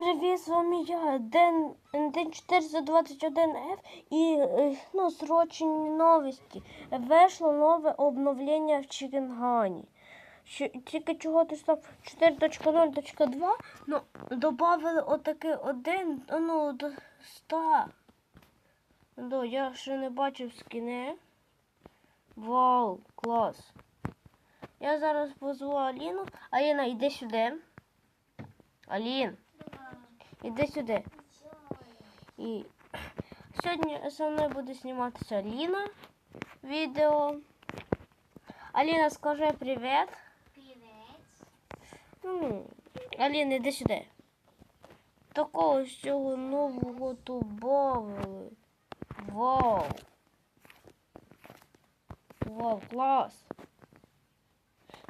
Привіт, з вами я, Ден, Ден 421F і е, ну, срочні новості. Вийшло нове обновлення в Чикенгані. Що, тільки чого ти там 4.0.2, ну, додали отакий один, ну, до 100. Ну, я ще не бачив скини. Вау, клас. Я зараз позву Аліну. Аліна, йди сюди. Алін. Іди сюди. І сьогодні зі мною буде зніматися Аліна відео. Аліна, скажи привіт. Привет. Ну, Аліна, іди сюди. Такого з цього нового добавили. Вау. Вау, клас.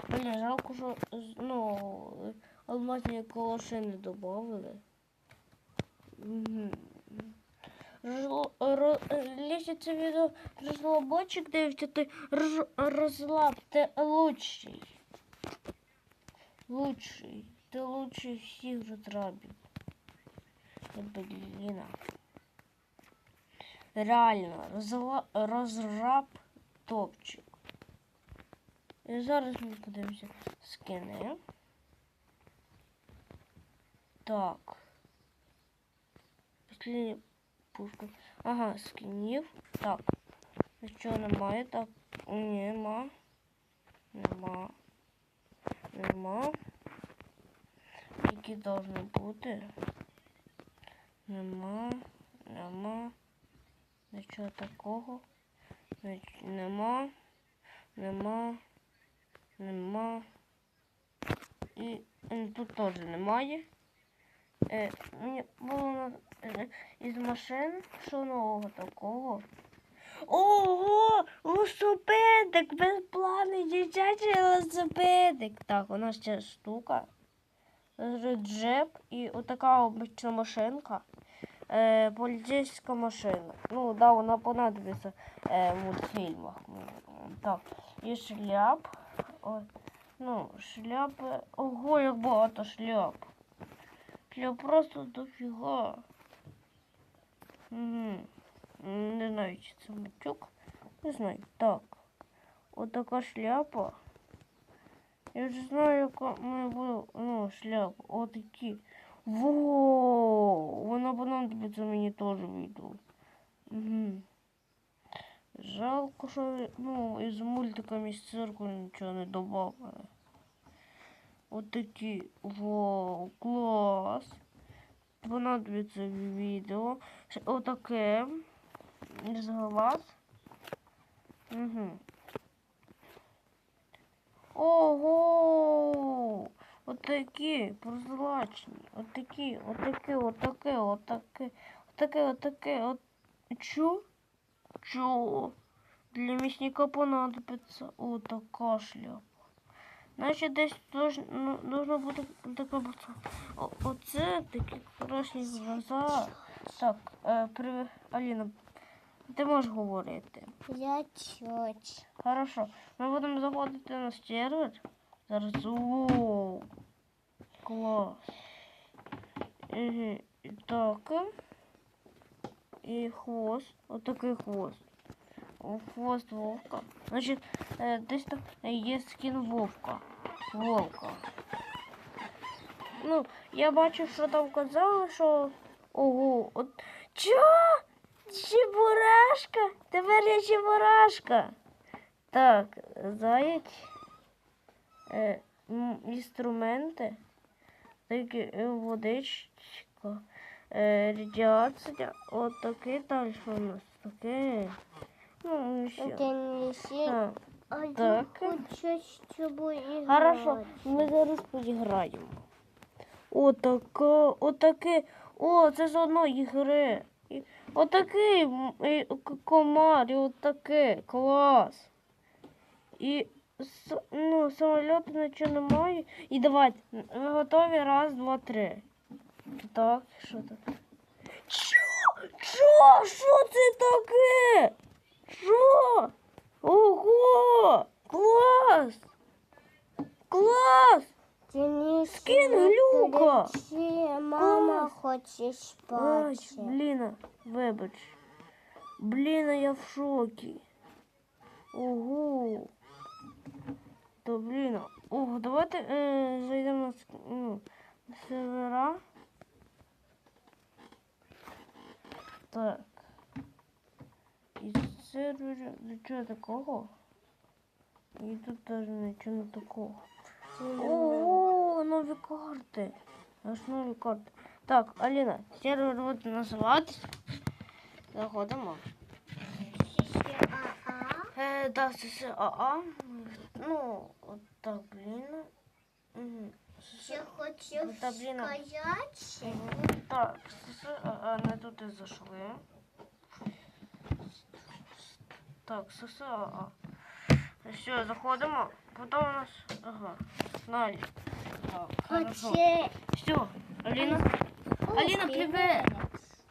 Блін, жалко, що ну, алмазні калаши не це відео розлобочик дивиться, ти роз- розлаб, ти лучший. Лучший. Ти лучший всіх розрабів. Блін. Реально, розла... розраб топчик. І зараз ми подивимося скини. Так. Після пушка. Ага, скинів. Так. Нічого немає. Так. Нема. Нема. Нема. Які должны бути? Нема. Нема. Нічого такого. Нема. Нема. Нема. І тут теж немає. Е, було е, із машин, що нового такого. Ого! Велосипедик! Безплатний дитячий велосипедик. Так, у нас ще штука. Джеп і отака обична машинка. Е, поліцейська машина. Ну, да, вона понадобиться е, в мультфільмах. Так, і шляп. О, ну, шляпи. Ого, як багато шляп. Шляп просто дофіга. Угу. Не знаю, чи це матюк. Не знаю. Так. Отака шляпа. Я вже знаю, яка має бути ну, шляпа. Отакі. Воу! Вона понадобиться мені теж відео. Угу. Жалко, що ну, із мультика між цирку нічого не добавили. Отакі. Вау, клас. Понадобиться відео. Отаке. З глаз. Угу. Ого! Отакі прозрачні. Отакі, отакі, отаке, отаке, отаке, отаке, от. Чо? Чо? Для мясника понадобиться отака шляпа. Значить, десь ну, должно бути така бути. Оце такі хороші глаза. Так, е, при... Аліна, ти можеш говорити. Я тетя. Хорошо. Ми будемо заходити на сервер. Зараз. О, клас. Угу. Так. І хвост. Отакий хвост. Хвост вовка. Значить, е, десь там є скін вовка. Вовка. Ну, я бачу, що там казали, що. Ого, от. Чо? Чебурашка? Тепер я чебурашка. Так, заєць. Е, інструменти. Такі е, водичка. Е, радіація. От таке далі у нас. Таке. Ну, і. Это не. А, А я так. хочу с тобой играть. Хорошо, ми зараз поіграємо. Отаке, отаке. О, це з одної гри. Отакий комар, і отаке. Клас. І ну, самольоту нічого немає. І давайте, ви готові? Раз, два, три. Так, що тут? Чо? Чо? Що це таке? Що? Ого! Клас! Клас! Денис, Скин глюка. Мама хочу Ай, спати. блін, вибач. Блін, я в шокі. Ого. То блін. Ого, давайте е, зайдемо на, ну, на сервера. Так. І сервери. Нічого такого. І тут теж нічого не такого. О, нові карти. Аж нові карти. Так, Аліна, сервер буде називатися. Заходимо. Е, да, це все АА. Ну, от так, блін. Ще хочу сказати. Так, це все АА, не туди зайшли. Так, це все. Все, заходимо. Потім у нас. Ага. Далі. Так, хорошо. Все, Аліна. Аліна, привіт.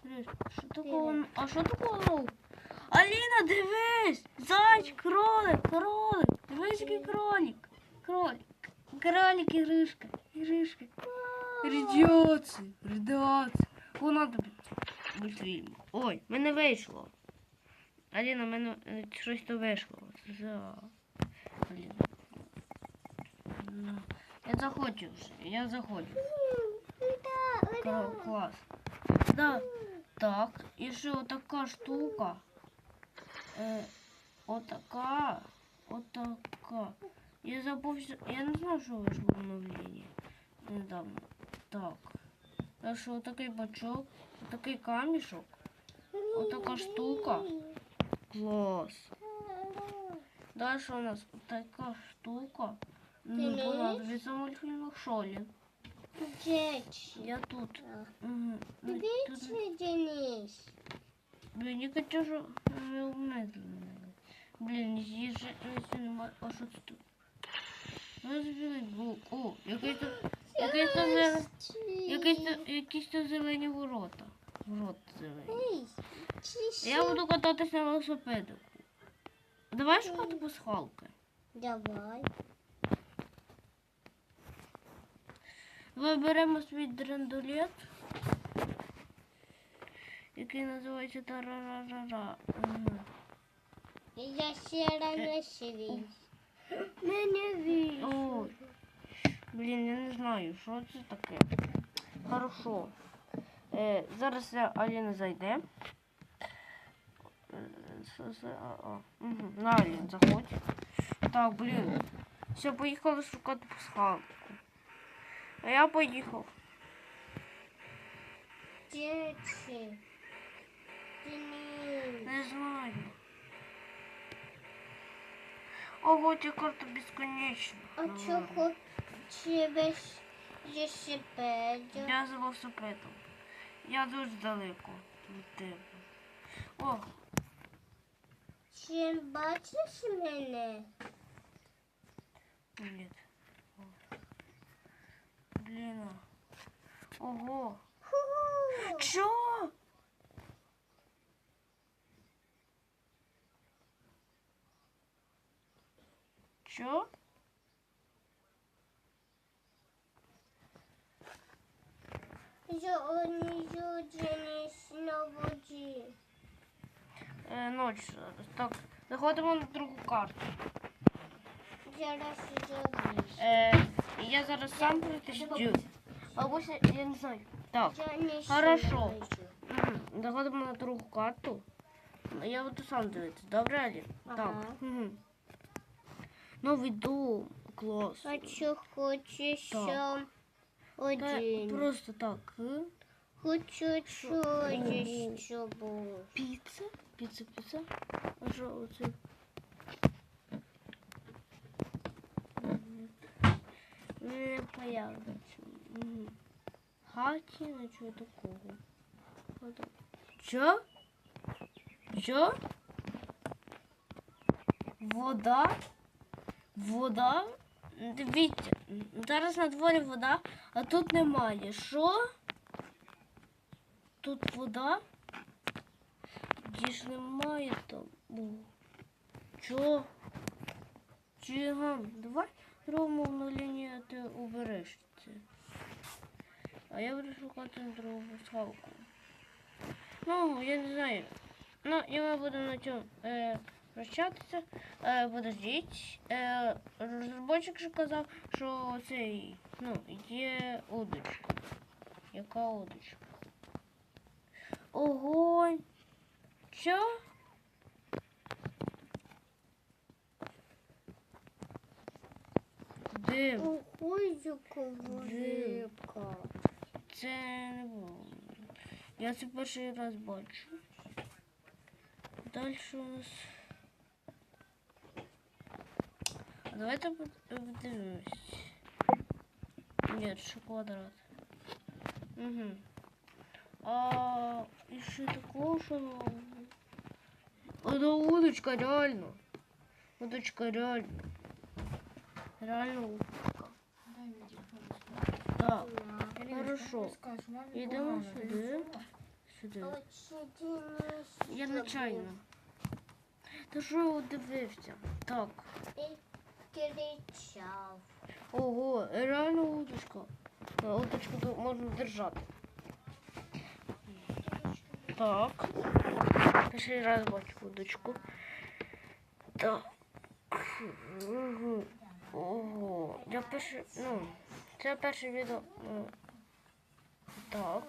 Дивись, Що такого? А що такого? ну? Аліна, дивись! Зайч, кролик, кролик. Дивись, який кролик. Кролик. Кролик, ігришка. Ігришка. Рідіоці, рідіоці. Вона тобі. Ой, мене вийшло. Аліна, мене е, щось то вийшло. За. Аліна. Ну, Я заходжу вже, я заходжу. Кра- Клас. Да. Так, і ще отака штука. Е, отака. Отака. Я забув, я не знаю, що вийшло в обновленні недавно. Так. Так що отакий бачок, отакий камішок, отака штука. Клас. Далі у нас така штука. Ну, Ти понадобиться в мультфільмах Шолі. Я тут. Ну, Дивіться, Денис. Блін, я хочу, що не обмезли. Блін, їжі немає. А що це тут? Ну, зелений блок. О, якийсь тут, якийсь зелені, якийсь тут, якісь тут зелені ворота. Ворот зелені. Я буду кататися на велосипедику. Давай шукати пасхалки. Давай. Виберемо свій драндулет, який називається Тарарарара. Я ще рано свій. Мене. Ой. Блін, я не знаю, що це таке. Хорошо. Е, зараз Аліна зайде. На Алін, заходь. Так, блін. Все, поїхали шукати пасхалку. А я поїхав. Дети. Денис. Не знаю. Ого, ця карта безконечна. А чого тебе велосипедя? Я за велосипедом. Я дуже далеко від тебе. О, бачиш мене? Нет. Блин. а. Ого. Чё? Чё? Я унизу на воді. Е, ноч зараз. Так, заходимо на другу карту. Зараз. Е, я зараз сам притестю. Бабуся, я не знаю. Так. Хорошо. Заходимо на другу карту. Я буду сам дивитися. Добре, Алі? Так. Мгм. Новий дом. Клас. А що хочеш один? Просто так. Хочу щось, що було. Піца? Піца, піца. А що оце? Не появиться. Хаті, нічого такого. Що? Що? Вода? Вода? Дивіться, зараз на дворі вода, а тут немає. Що? Вода? Де ж немає там. Чо? Чигам, давай на лінію, ти убереш це. А я буду шукати другу схавку. Ну, я не знаю. Ну, і ми будемо на цьому е, прощатися. Е, подождіть. Е, розробник же казав, що цей, ну, є удочка. Яка удочка? Огонь. Що? Дим. Велика. Це не було. Я це перший раз бачу. Далі у нас. А давайте под- подивимось. Ні, що квадрат. Угу. А і ще такого, що. Одна удочка, реально. Удочка реально. Реально удочка. Так. Хорошо. Йдемо сюди. Очень Я нечайно. Та що дивився? Так. Ого, реально удочка. Удочку тут можна держати. Так. Перший раз бачу удочку. Так. Ого. Я перше, ну, це перше відео. ну, Так.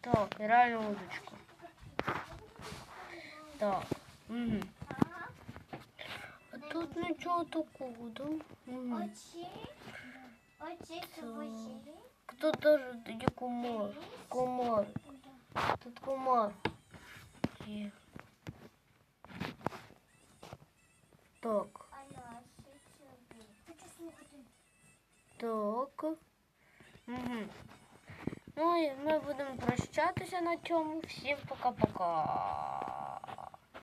Так, реально удочка. Так. Угу. А тут нічого такого, да? Угу. Очі. Очі твої. Кто даже є комар? Тут комар. Є. Так. Так. Угу. Ну і ми будемо прощатися на цьому. Всім пока-пока.